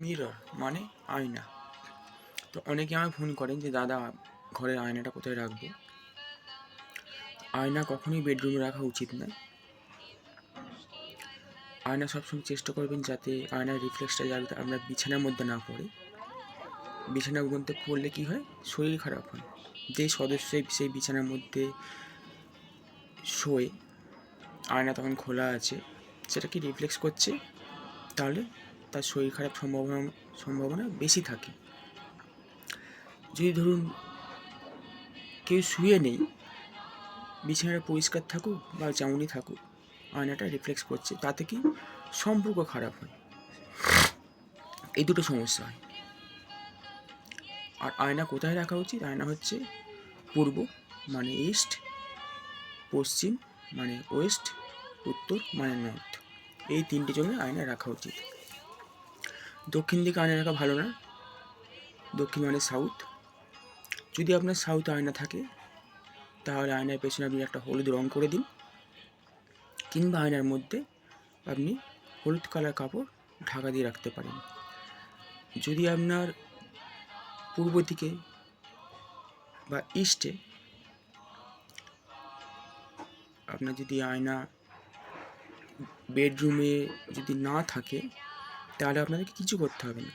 Mirror মানে আয়না। তো অনেকে আমায় ফোন করেন যে, দাদা, ঘরের আয়নাটা কোথায় রাখব? আয়না কখনোই বেডরুমে রাখা উচিত নয়। আয়না সবসময় চেষ্টা করবেন যাতে আয়নার রিফ্লেক্সটা যাতে আপনার বিছানার মধ্যে না পড়ে। বিছানার মধ্যে পড়লে কি হয়? শরীর খারাপ হয়। যে সদস্য সেই বিছানার মধ্যে শোয়, আয়না তখন খোলা আছে, সেটা কি রিফ্লেক্স করছে? তাহলে তার শরীর খারাপ সম্ভাবনা সম্ভাবনা বেশি থাকে। যদি ধরুন কেউ শুয়ে নেই, বিছানাটা পরিষ্কার থাকুক বা যেমনই থাকুক, আয়নাটা রিফ্লেক্স করছে, তাতে কি সম্পর্ক খারাপ হয়? এই দুটো সমস্যা হয়। আর আয়না কোথায় রাখা উচিত? আয়না হচ্ছে পূর্ব মানে ইস্ট পশ্চিম মানে ওয়েস্ট উত্তর মানে নর্থ এই তিনটে জন্য আয়না রাখা উচিত। দক্ষিণ দিকে আয়না রাখা ভালো না। দক্ষিণ মানে সাউথ যদি আপনার সাউথ আয়না থাকে, তাহলে আয়নার পেছনে আপনি একটা হলুদ রং করে দিন। কিংবা আয়নার মধ্যে আপনি হলুদ কালার কাপড় ঢাকা দিয়ে রাখতে পারেন। যদি আপনার পূর্ব দিকে বা ইস্টে আপনার যদি আয়না বেডরুমে যদি না থাকে তাহলে আপনাদেরকে কিছু করতে হবে না।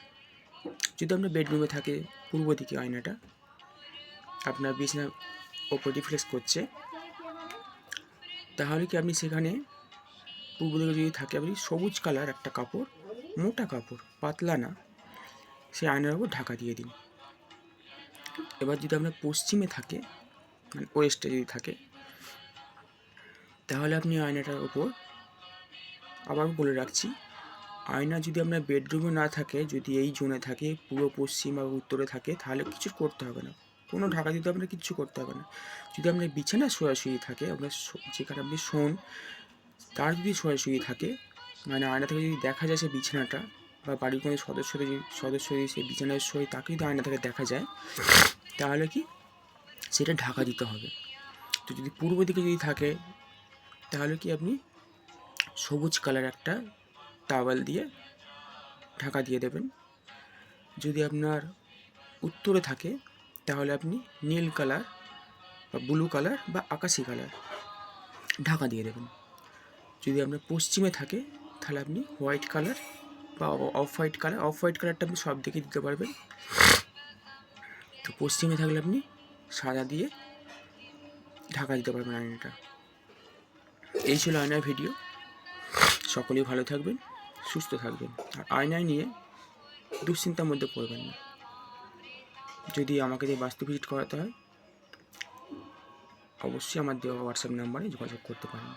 যদি আপনার বেডরুমে থাকে, পূর্ব দিকে আয়নাটা, আপনার বিছানার ওপর রিফ্লেক্স করছে, তাহলে কি আপনি সেখানে পূর্ব দিকে যদি থাকে, আপনি সবুজ কালার একটা কাপড়, মোটা কাপড়, পাতলা না, সেই আয়নার ওপর ঢাকা দিয়ে দিন। এবার যদি আপনার পশ্চিমে থাকে মানে ওয়েস্টে যদি থাকে, তাহলে আপনি আয়নাটার ওপর আবার বলে রাখছি আয়না যদি আপনার বেডরুমে না থাকে, যদি এই জোনে থাকে পূর্ব পশ্চিম বা উত্তরে থাকে, তাহলে কিছু করতে হবে না। কোনো ঢাকা দিতে আপনার কিচ্ছু করতে হবে না। যদি আপনার বিছানা শোয়াশুয়ি থাকে, আপনার যেখানে আপনি শোন, তার যদি শোয়াশুয়ি থাকে মানে আয়না থেকে যদি দেখা যায় সে বিছানাটা, বা বাড়ির কোনো সদস্য যদি সদস্য যদি সেই বিছানায় শোয় তাকে যদি আয়না থেকে দেখা যায়, তাহলে কি? সেটা ঢাকা দিতে হবে। তো যদি পূর্ব দিকে যদি থাকে, তাহলে কি আপনি সবুজ কালার একটা টাওয়াল দিয়ে ঢাকা দিয়ে দেবেন। যদি আপনার উত্তরে থাকে, তাহলে আপনি নীল কালার বা ব্লু কালার বা আকাশি কালার ঢাকা দিয়ে দেবেন। যদি আপনার পশ্চিমে থাকে, তাহলে আপনি হোয়াইট কালার বা off white colour, off white কালারটা আপনি সব দিকে দিতে পারবেন। তো পশ্চিমে থাকলে আপনি সাদা দিয়ে ঢাকা দিতে পারবেন আয়নাটা। এই ছিল আয়নার ভিডিও। সকলেই ভালো থাকবেন। সুস্থ থাকবেন। আর আয়নায় নিয়ে দুশ্চিন্তার মধ্যে পড়বেন না। যদি আমাকে দিয়ে বাস্তু ভিজিট করাতে হয়, অবশ্যই আমার দেওয়া হোয়াটসঅ্যাপ নাম্বারে যোগাযোগ করতে পারেন।